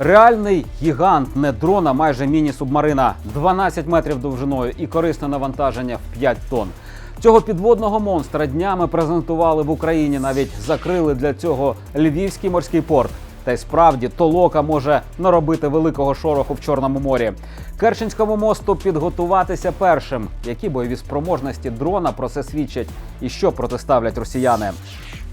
Реальний гігант, не дрона, майже міні-субмарина, 12 метрів довжиною і корисне навантаження в 5 тонн. Цього підводного монстра днями презентували в Україні. Навіть закрили для цього львівський морський порт. Та й справді толока може наробити великого шороху в Чорному морі. Керченському мосту підготуватися першим. Які бойові спроможності дрона про це свідчать і що протиставлять росіяни?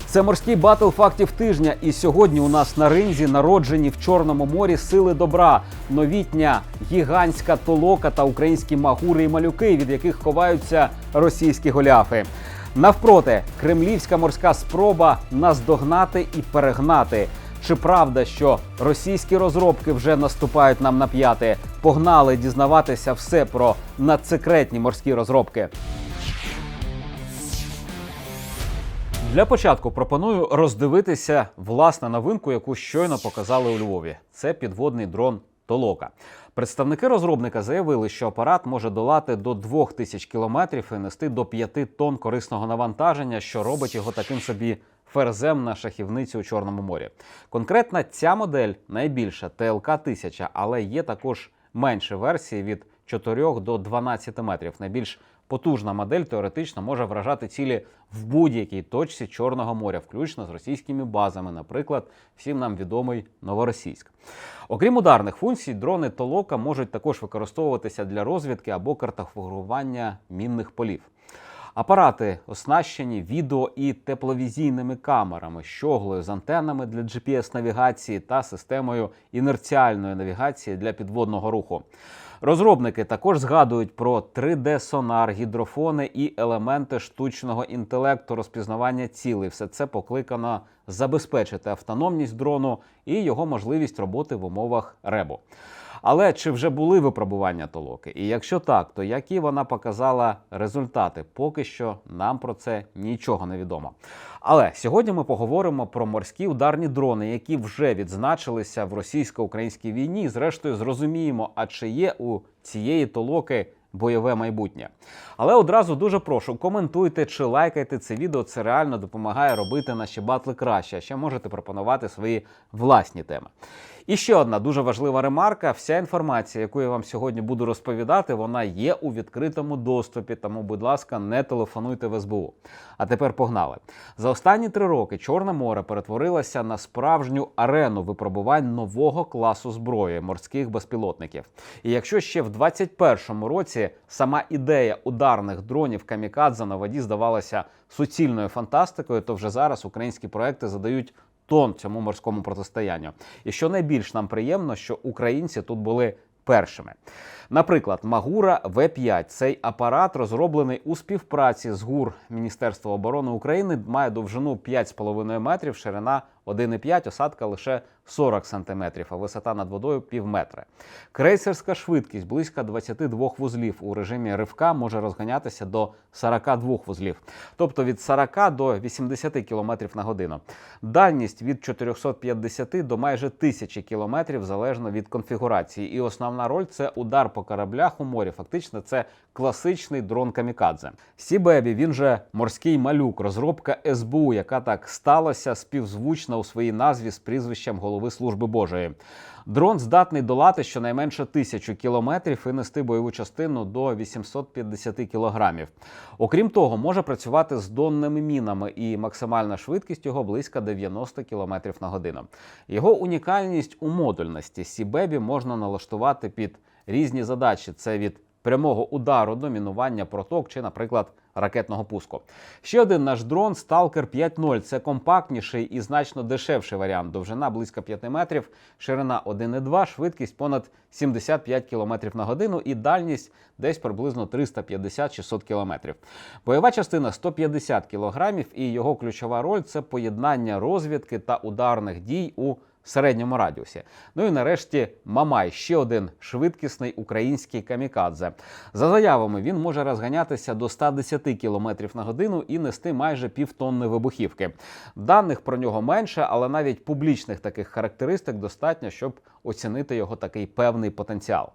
Це морський батл фактів тижня. І сьогодні у нас на ринзі народжені в Чорному морі сили добра, новітня гігантська толока та українські магури і малюки, від яких ховаються російські голяфи. Навпроти, кремлівська морська спроба наздогнати і перегнати. Чи правда, що російські розробки вже наступають нам на п'яти? Погнали дізнаватися все про надсекретні морські розробки. Для початку пропоную роздивитися власне новинку, яку щойно показали у Львові. Це підводний дрон Толока. Представники розробника заявили, що апарат може долати до 2000 кілометрів і нести до 5 тонн корисного навантаження, що робить його таким собі ферзем на шахівниці у Чорному морі. Конкретно ця модель найбільша ТЛК 1000, але є також менші версії від 4 до 12 метрів. Найбільш потужна модель теоретично може вражати цілі в будь-якій точці Чорного моря, включно з російськими базами, наприклад, всім нам відомий Новоросійськ. Окрім ударних функцій, дрони Толока можуть також використовуватися для розвідки або картографування мінних полів. Апарати оснащені відео і тепловізійними камерами, щоглою з антеннами для GPS-навігації та системою інерціальної навігації для підводного руху. Розробники також згадують про 3D-сонар, гідрофони і елементи штучного інтелекту розпізнавання цілей. Все це покликано забезпечити автономність дрону і його можливість роботи в умовах ребу. Але чи вже були випробування толоки? І якщо так, то які вона показала результати? Поки що нам про це нічого не відомо. Але сьогодні ми поговоримо про морські ударні дрони, які вже відзначилися в російсько-українській війні. І зрештою зрозуміємо, а чи є у цієї толоки бойове майбутнє. Але одразу дуже прошу, коментуйте чи лайкайте це відео. Це реально допомагає робити наші батли краще. А ще можете пропонувати свої власні теми. І ще одна дуже важлива ремарка: вся інформація, яку я вам сьогодні буду розповідати, вона є у відкритому доступі. Тому, будь ласка, не телефонуйте в СБУ. А тепер погнали. За останні три роки Чорне море перетворилося на справжню арену випробувань нового класу зброї морських безпілотників. І якщо ще в 2021 році сама ідея ударних дронів камікадзе на воді здавалася суцільною фантастикою, то вже зараз українські проекти задають тон цьому морському протистоянню. І що найбільш нам приємно, що українці тут були першими. Наприклад, Магура В5. Цей апарат розроблений у співпраці з ГУР Міністерства оборони України, має довжину 5,5 метрів, ширина 1,5, осадка лише 40 сантиметрів, а висота над водою пів метра. Крейсерська швидкість близько 22 вузлів у режимі ривка може розганятися до 42 вузлів, тобто від 40 до 80 км на годину. Дальність від 450 до майже 1000 км залежно від конфігурації. І основна роль це удар по кораблях у морі. Фактично, це класичний дрон камікадзе. Сібебі він же морський малюк, розробка СБУ, яка так сталася співзвучна у своїй назві з прізвищем голови служби Божої. Дрон здатний долати щонайменше тисячу кілометрів і нести бойову частину до 850 кілограмів. Окрім того, може працювати з донними мінами, і максимальна швидкість його близько 90 км на годину. Його унікальність у модульності. Сібебі можна налаштувати під різні задачі. Це від прямого удару до мінування проток чи, наприклад, ракетного пуску. Ще один наш дрон Stalker 5.0. Це компактніший і значно дешевший варіант. Довжина близько 5 метрів, ширина 1,2, швидкість понад 75 км на годину і дальність десь приблизно 350-600 км. Бойова частина 150 кг і його ключова роль це поєднання розвідки та ударних дій у середньому радіусі. Ну і нарешті Мамай ще один швидкісний український камікадзе. За заявами, він може розганятися до 110 км на годину і нести майже півтонни вибухівки. Даних про нього менше, але навіть публічних таких характеристик достатньо, щоб оцінити його такий певний потенціал.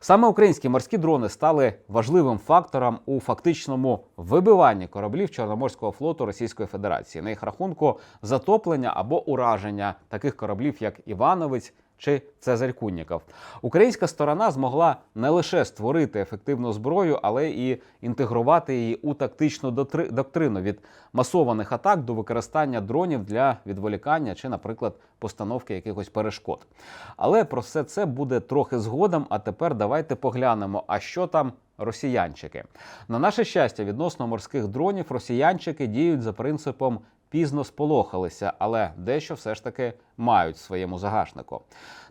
Саме українські морські дрони стали важливим фактором у фактичному вибиванні кораблів Чорноморського флоту Російської Федерації. На їх рахунку затоплення або ураження таких кораблів, як Івановець чи Цезарь Кунніков. Українська сторона змогла не лише створити ефективну зброю, але і інтегрувати її у тактичну доктрину від масованих атак до використання дронів для відволікання чи, наприклад, постановки якихось перешкод. Але про все це буде трохи згодом. А тепер давайте поглянемо, а що там росіянчики. На наше щастя, відносно морських дронів росіянчики діють за принципом пізно сполохалися, але дещо все ж таки мають в своєму загашнику.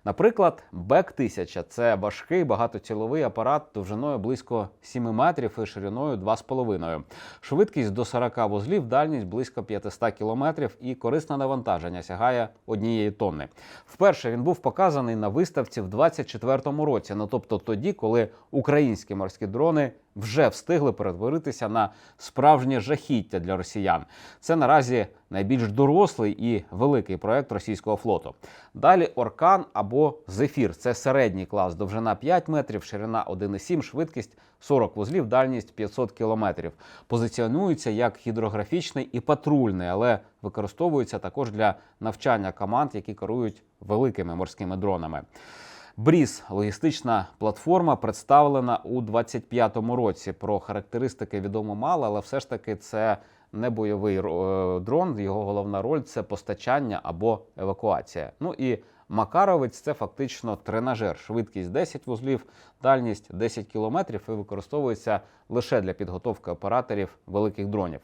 Наприклад, Бек 1000 – це важкий багатоціловий апарат довжиною близько 7 метрів і шириною 2,5. Швидкість до 40 вузлів, дальність близько 500 кілометрів і корисне навантаження сягає однієї тонни. Вперше він був показаний на виставці в 24-му році, ну тобто тоді, коли українські морські дрони вже встигли перетворитися на справжнє жахіття для росіян. Це наразі найбільш дорослий і великий проект російського флоту. Далі Оркан або Зефір це середній клас, довжина 5 метрів, ширина 1,7, швидкість 40 вузлів, дальність 500 кілометрів. Позиціонується як гідрографічний і патрульний, але використовується також для навчання команд, які керують великими морськими дронами. Бріз логістична платформа представлена у 25-му році. Про характеристики відомо мало, але все ж таки це не бойовий е, дрон. Його головна роль це постачання або евакуація. Ну і Макаровець це фактично тренажер, швидкість 10 вузлів, дальність 10 кілометрів і використовується лише для підготовки операторів великих дронів.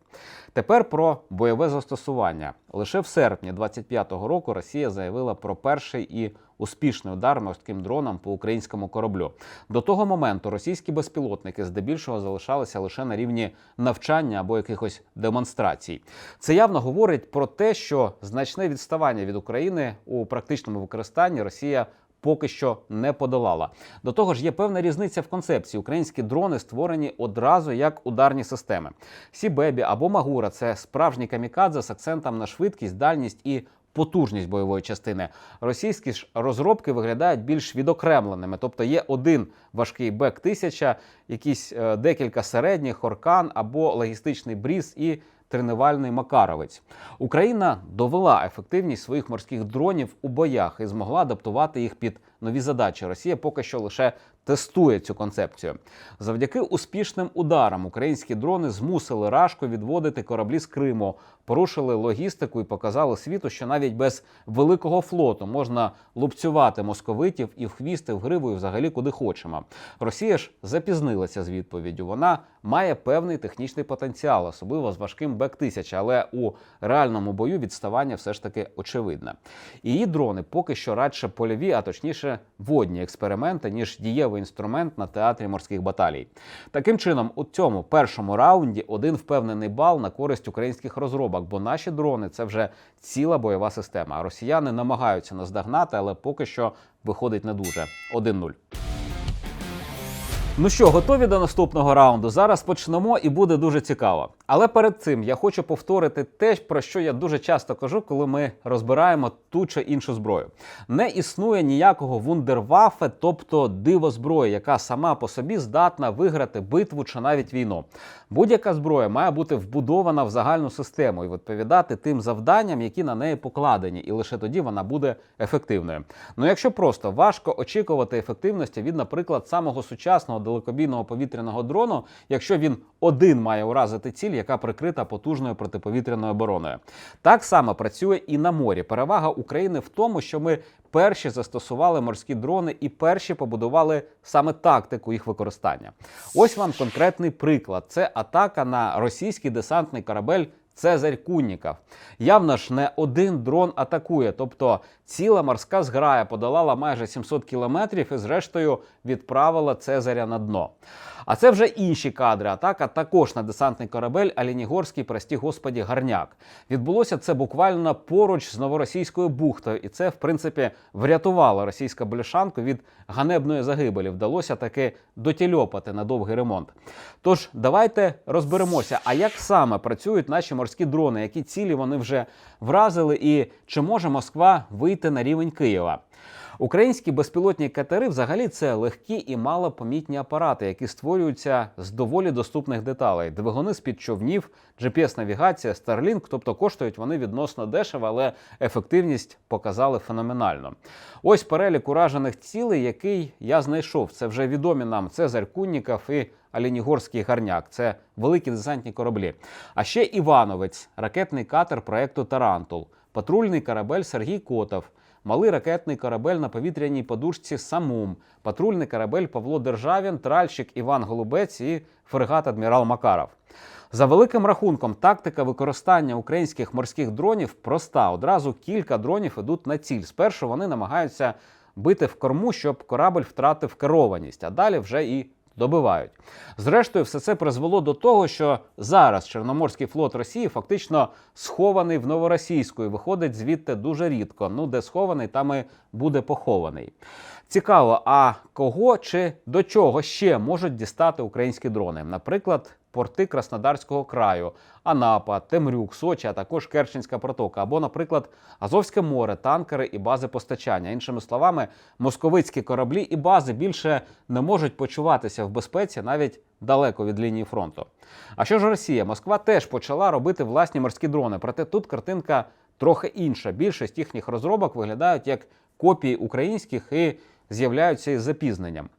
Тепер про бойове застосування. Лише в серпні 25-го року Росія заявила про перший і успішний удар морським дроном по українському кораблю. До того моменту російські безпілотники здебільшого залишалися лише на рівні навчання або якихось демонстрацій. Це явно говорить про те, що значне відставання від України у практичному використанні Росія. Поки що не подолала. До того ж, є певна різниця в концепції. Українські дрони створені одразу як ударні системи. Сібебі або Магура це справжні камікадзе з акцентом на швидкість, дальність і потужність бойової частини. Російські ж розробки виглядають більш відокремленими, тобто є один важкий бек 1000 якісь е, декілька середніх, оркан або логістичний бріз і тренувальний Макаровець. Україна довела ефективність своїх морських дронів у боях і змогла адаптувати їх під нові задачі. Росія поки що лише тестує цю концепцію. Завдяки успішним ударам українські дрони змусили Рашку відводити кораблі з Криму, порушили логістику і показали світу, що навіть без великого флоту можна лупцювати московитів і в хвіст, в гриву, і взагалі куди хочемо. Росія ж запізнилася з відповіддю. Вона має певний технічний потенціал, особливо з важким бек 1000 але у реальному бою відставання все ж таки очевидне. Її дрони поки що радше польові, а точніше водні експерименти, ніж дієвий інструмент на театрі морських баталій. Таким чином, у цьому першому раунді один впевнений бал на користь українських розробок, бо наші дрони це вже ціла бойова система. А росіяни намагаються наздогнати, але поки що виходить не дуже. 1-0. Ну що, готові до наступного раунду? Зараз почнемо і буде дуже цікаво. Але перед цим я хочу повторити те, про що я дуже часто кажу, коли ми розбираємо ту чи іншу зброю. Не існує ніякого вундервафе, тобто диво зброї, яка сама по собі здатна виграти битву чи навіть війну. Будь-яка зброя має бути вбудована в загальну систему і відповідати тим завданням, які на неї покладені, і лише тоді вона буде ефективною. Ну якщо просто важко очікувати ефективності від, наприклад, самого сучасного далекобійного повітряного дрону, якщо він один має уразити ціль, яка прикрита потужною протиповітряною обороною. Так само працює і на морі. Перевага України в тому, що ми перші застосували морські дрони і перші побудували саме тактику їх використання. Ось вам конкретний приклад: це атака на російський десантний корабель. Цезарь Кунніков. Явно ж не один дрон атакує, тобто ціла морська зграя подолала майже 700 кілометрів і, зрештою, відправила Цезаря на дно. А це вже інші кадри. Атака також на десантний корабель Алінігорський, прості господі, гарняк. Відбулося це буквально поруч з новоросійською бухтою, і це, в принципі, врятувало російську бляшанку від ганебної загибелі. Вдалося таки дотільопати на довгий ремонт. Тож давайте розберемося, а як саме працюють наші морські дрони, які цілі вони вже вразили, і чи може Москва вийти на рівень Києва? Українські безпілотні катери взагалі це легкі і малопомітні апарати, які створюються з доволі доступних деталей. Двигуни з під човнів, GPS-навігація, Starlink, тобто коштують вони відносно дешево, але ефективність показали феноменально. Ось перелік уражених цілей, який я знайшов. Це вже відомі нам Цезарь Кунніков і Алінігорський гарняк. Це великі десантні кораблі. А ще Івановець, ракетний катер проекту Тарантул, патрульний корабель Сергій Котов. Малий ракетний корабель на повітряній подушці Самум, патрульний корабель Павло Державін, тральщик Іван Голубець і фрегат адмірал Макаров. За великим рахунком, тактика використання українських морських дронів проста. Одразу кілька дронів ідуть на ціль. Спершу вони намагаються бити в корму, щоб корабль втратив керованість, а далі вже і добивають. Зрештою, все це призвело до того, що зараз Чорноморський флот Росії фактично схований в новоросійську і виходить звідти дуже рідко. Ну, де схований, там і буде похований. Цікаво, а кого чи до чого ще можуть дістати українські дрони? Наприклад, порти Краснодарського краю, Анапа, Темрюк, Сочі, а також Керченська протока, або, наприклад, Азовське море, танкери і бази постачання. Іншими словами, московицькі кораблі і бази більше не можуть почуватися в безпеці навіть далеко від лінії фронту. А що ж Росія? Москва теж почала робити власні морські дрони. Проте тут картинка трохи інша. Більшість їхніх розробок виглядають як копії українських і з'являються із запізненням.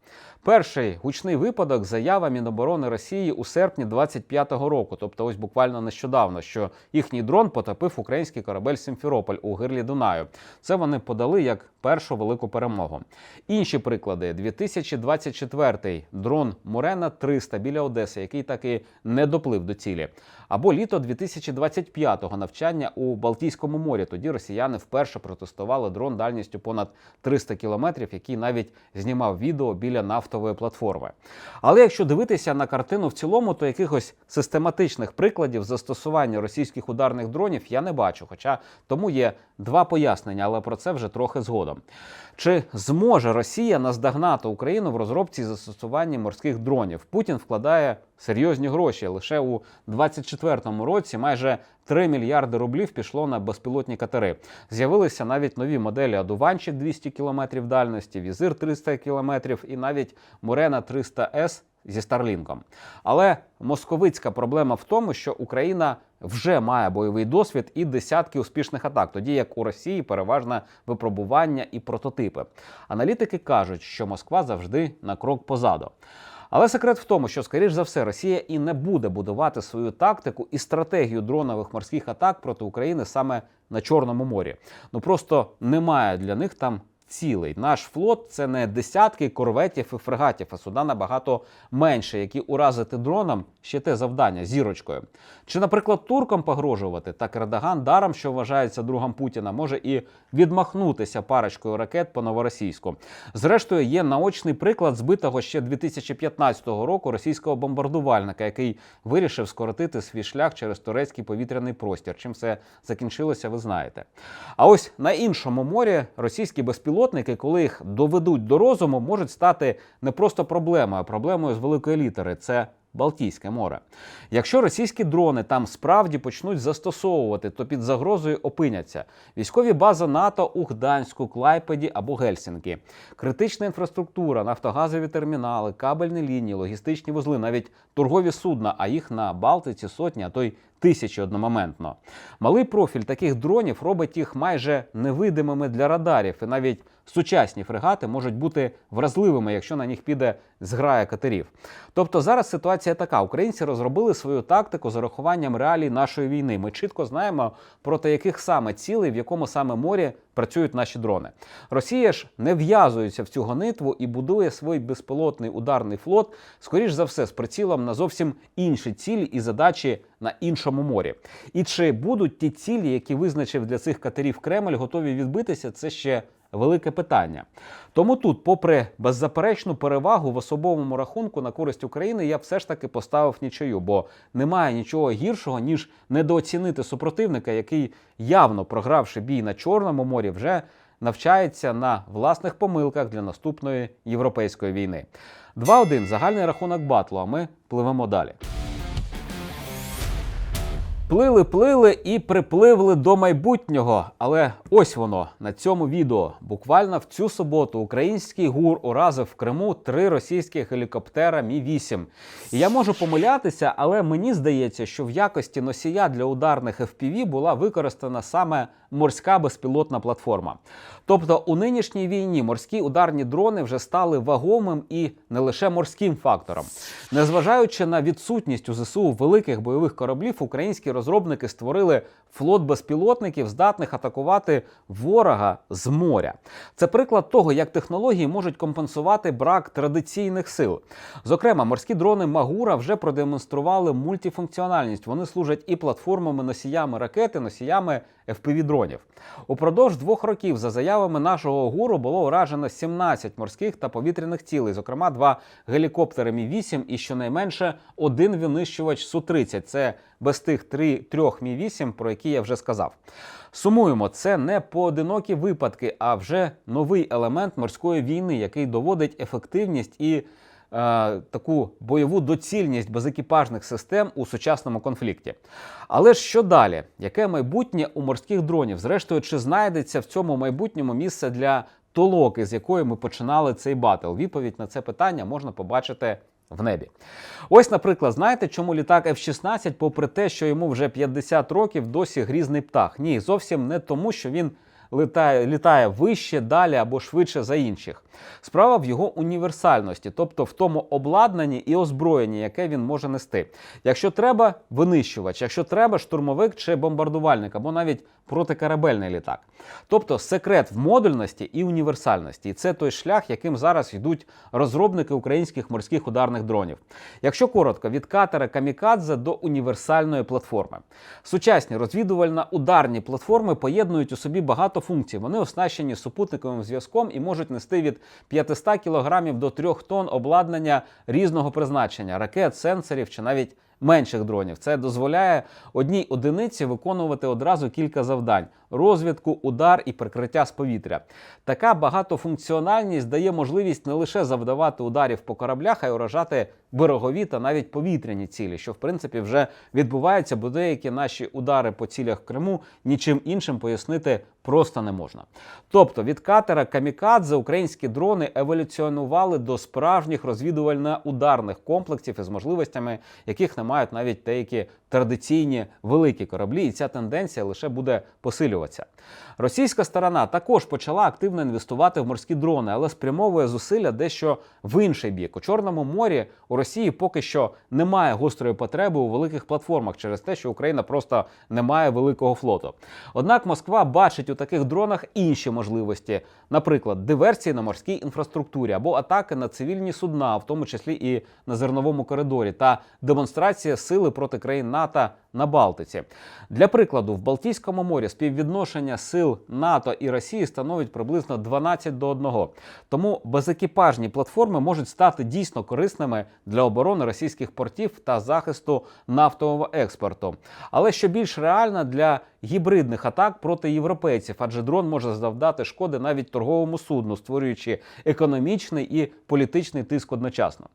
Перший гучний випадок заява Міноборони Росії у серпні 25-го року, тобто ось буквально нещодавно, що їхній дрон потопив український корабель Сімферополь у гирлі Дунаю. Це вони подали як першу велику перемогу. Інші приклади: 2024 дрон Мурена 300 біля Одеси, який так і не доплив до цілі. Або літо 2025-го навчання у Балтійському морі. Тоді росіяни вперше протестували дрон дальністю понад 300 кілометрів, який навіть знімав відео біля нафтової платформи. Але якщо дивитися на картину в цілому, то якихось систематичних прикладів застосування російських ударних дронів я не бачу. Хоча тому є два пояснення, але про це вже трохи згодом. Чи зможе Росія наздогнати Україну в розробці і застосуванні морських дронів? Путін вкладає серйозні гроші. Лише у 2024 році майже 3 мільярди рублів пішло на безпілотні катери. З'явилися навіть нові моделі Адуванчик 200 км дальності, Візир 300 км і навіть Мурена 300 с зі Старлінком. Але московицька проблема в тому, що Україна вже має бойовий досвід і десятки успішних атак, тоді як у Росії переважно випробування і прототипи. Аналітики кажуть, що Москва завжди на крок позаду. Але секрет в тому, що, скоріш за все, Росія і не буде будувати свою тактику і стратегію дронових морських атак проти України саме на Чорному морі. Ну просто немає для них там цілей. Наш флот це не десятки корветів і фрегатів, а суда набагато менше, які уразити дроном ще те завдання зірочкою. Чи, наприклад, туркам погрожувати, так Ердоган даром, що вважається другом Путіна, може і відмахнутися парочкою ракет по новоросійську. Зрештою, є наочний приклад збитого ще 2015 року російського бомбардувальника, який вирішив скоротити свій шлях через турецький повітряний простір. Чим все закінчилося, ви знаєте. А ось на іншому морі російські безпілотники, коли їх доведуть до розуму, можуть стати не просто проблемою, а проблемою з великої літери. Це Балтійське море. Якщо російські дрони там справді почнуть застосовувати, то під загрозою опиняться військові бази НАТО у Гданську, Клайпеді або Гельсінкі, критична інфраструктура, нафтогазові термінали, кабельні лінії, логістичні вузли, навіть торгові судна, а їх на Балтиці сотні, а то й тисячі одномоментно. Малий профіль таких дронів робить їх майже невидимими для радарів, і навіть сучасні фрегати можуть бути вразливими, якщо на них піде зграя катерів. Тобто зараз ситуація така: українці розробили свою тактику з урахуванням реалій нашої війни. Ми чітко знаємо проти яких саме цілей, в якому саме морі працюють наші дрони. Росія ж не в'язується в цю гонитву і будує свій безпілотний ударний флот, скоріш за все, з прицілом на зовсім інші цілі і задачі на іншому морі. І чи будуть ті цілі, які визначив для цих катерів Кремль, готові відбитися, це ще велике питання. Тому тут, попри беззаперечну перевагу в особовому рахунку на користь України, я все ж таки поставив нічию, бо немає нічого гіршого, ніж недооцінити супротивника, який, явно програвши бій на Чорному морі, вже навчається на власних помилках для наступної європейської війни. 2-1 загальний рахунок батлу. А ми пливемо далі. Плили, плили і припливли до майбутнього. Але ось воно на цьому відео. Буквально в цю суботу український гур уразив в Криму три російські гелікоптера Мі 8 І я можу помилятися, але мені здається, що в якості носія для ударних FPV була використана саме морська безпілотна платформа. Тобто у нинішній війні морські ударні дрони вже стали вагомим і не лише морським фактором. Незважаючи на відсутність у ЗСУ великих бойових кораблів, українські розробники створили флот безпілотників, здатних атакувати ворога з моря. Це приклад того, як технології можуть компенсувати брак традиційних сил. Зокрема, морські дрони Магура вже продемонстрували мультифункціональність. Вони служать і платформами, носіями ракети, носіями FPV-дронів. Упродовж двох років, за заявами нашого гуру, було уражено 17 морських та повітряних цілей, зокрема, два гелікоптери Мі-8 і щонайменше один винищувач Су-30. Це без тих три, трьох Мі-8, про які я вже сказав. Сумуємо, це не поодинокі випадки, а вже новий елемент морської війни, який доводить ефективність і таку бойову доцільність безекіпажних систем у сучасному конфлікті. Але ж що далі? Яке майбутнє у морських дронів? Зрештою, чи знайдеться в цьому майбутньому місце для толоки, з якої ми починали цей батл? Відповідь на це питання можна побачити. В небі. Ось, наприклад, знаєте, чому літак F-16, попри те, що йому вже 50 років, досі грізний птах? Ні, зовсім не тому, що він літає, літає вище, далі або швидше за інших. Справа в його універсальності, тобто в тому обладнанні і озброєнні, яке він може нести. Якщо треба винищувач, якщо треба штурмовик чи бомбардувальник, або навіть протикорабельний літак. Тобто секрет в модульності і універсальності. І це той шлях, яким зараз йдуть розробники українських морських ударних дронів. Якщо коротко, від катера камікадзе до універсальної платформи. Сучасні розвідувально-ударні платформи поєднують у собі багато функцій. Вони оснащені супутниковим зв'язком і можуть нести від 500 кг до 3 тонн обладнання різного призначення ракет, сенсорів чи навіть менших дронів. Це дозволяє одній одиниці виконувати одразу кілька завдань: розвідку, удар і прикриття з повітря. Така багатофункціональність дає можливість не лише завдавати ударів по кораблях, а й уражати берегові та навіть повітряні цілі, що в принципі вже відбувається, бо деякі наші удари по цілях Криму нічим іншим пояснити просто не можна. Тобто від катера Камікадзе українські дрони еволюціонували до справжніх розвідувально-ударних комплексів із можливостями, яких не мають навіть деякі традиційні великі кораблі, і ця тенденція лише буде посилюватися. Російська сторона також почала активно інвестувати в морські дрони, але спрямовує зусилля дещо в інший бік. У Чорному морі у Росії поки що немає гострої потреби у великих платформах через те, що Україна просто не має великого флоту. Однак Москва бачить у таких дронах інші можливості, наприклад, диверсії на морській інфраструктурі або атаки на цивільні судна, в тому числі і на зерновому коридорі, та демонстрація сили проти країн НАТО на Балтиці. Для прикладу, в Балтійському морі співвідношення сил НАТО і Росії становить приблизно 12 до 1. Тому безекіпажні платформи можуть стати дійсно корисними для оборони російських портів та захисту нафтового експорту. Але що більш реально для гібридних атак проти європейців, адже дрон може завдати шкоди навіть торговому судну, створюючи економічний і політичний тиск одночасно.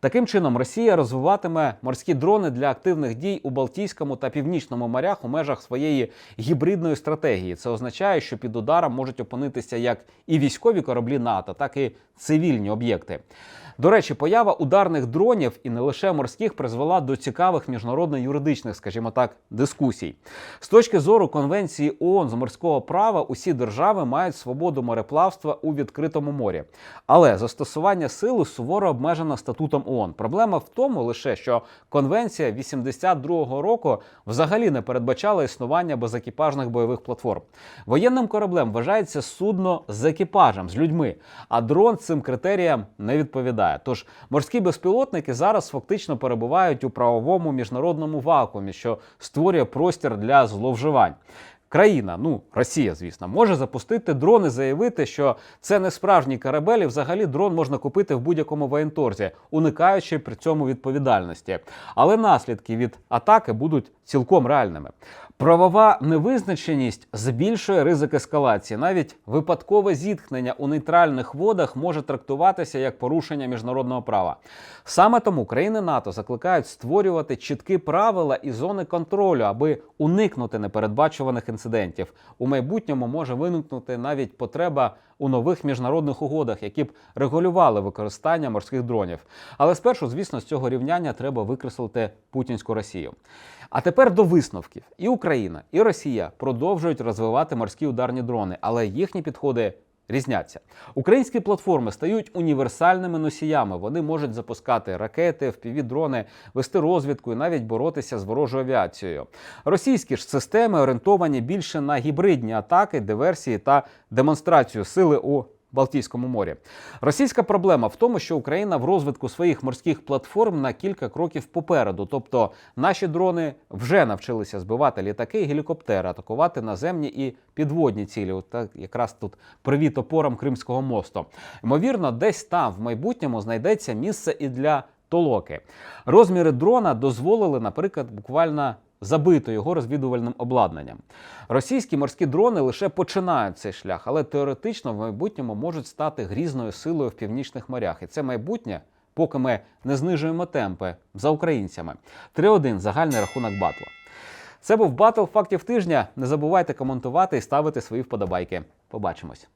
Таким чином, Росія розвиватиме морські дрони для активних дій у Балтійському та Північному морях у межах своєї гібридної стратегії. Це означає, що під ударом можуть опинитися як і військові кораблі НАТО, так і цивільні об'єкти. До речі, поява ударних дронів і не лише морських призвела до цікавих міжнародно-юридичних, скажімо так, дискусій. З точки зору Конвенції ООН з морського права, усі держави мають свободу мореплавства у відкритому морі. Але застосування сили суворо обмежено статутом ООН. Проблема в тому лише, що конвенція 82-го року взагалі не передбачала існування безекіпажних бойових платформ. Воєнним кораблем вважається судно з екіпажем, з людьми, а дрон цим критеріям не відповідає. Тож морські безпілотники зараз фактично перебувають у правовому міжнародному вакуумі, що створює простір для зловживань. Країна, ну Росія, звісно, може запустити дрон і заявити, що це не справжній корабель, і взагалі дрон можна купити в будь-якому воєнторзі, уникаючи при цьому відповідальності. Але наслідки від атаки будуть цілком реальними. Правова невизначеність збільшує ризик ескалації. Навіть випадкове зіткнення у нейтральних водах може трактуватися як порушення міжнародного права. Саме тому країни НАТО закликають створювати чіткі правила і зони контролю, аби уникнути непередбачуваних інцидентів. У майбутньому може виникнути навіть потреба у нових міжнародних угодах, які б регулювали використання морських дронів. Але спершу, звісно, з цього рівняння треба викреслити путінську Росію. А тепер до висновків: і Україна, і Росія продовжують розвивати морські ударні дрони, але їхні підходи. Різняться українські платформи стають універсальними носіями. Вони можуть запускати ракети, впівдрони, вести розвідку і навіть боротися з ворожою авіацією. Російські ж системи орієнтовані більше на гібридні атаки, диверсії та демонстрацію сили у Балтійському морі. Російська проблема в тому, що Україна в розвитку своїх морських платформ на кілька кроків попереду. Тобто наші дрони вже навчилися збивати літаки і гелікоптери, атакувати наземні і підводні цілі. Так якраз тут привіт опорам Кримського мосту. Ймовірно, десь там в майбутньому знайдеться місце і для толоки. Розміри дрона дозволили, наприклад, буквально забито його розвідувальним обладнанням. Російські морські дрони лише починають цей шлях, але теоретично в майбутньому можуть стати грізною силою в північних морях. І це майбутнє, поки ми не знижуємо темпи за українцями. 3-1 загальний рахунок батла. Це був батл фактів тижня. Не забувайте коментувати і ставити свої вподобайки. Побачимось.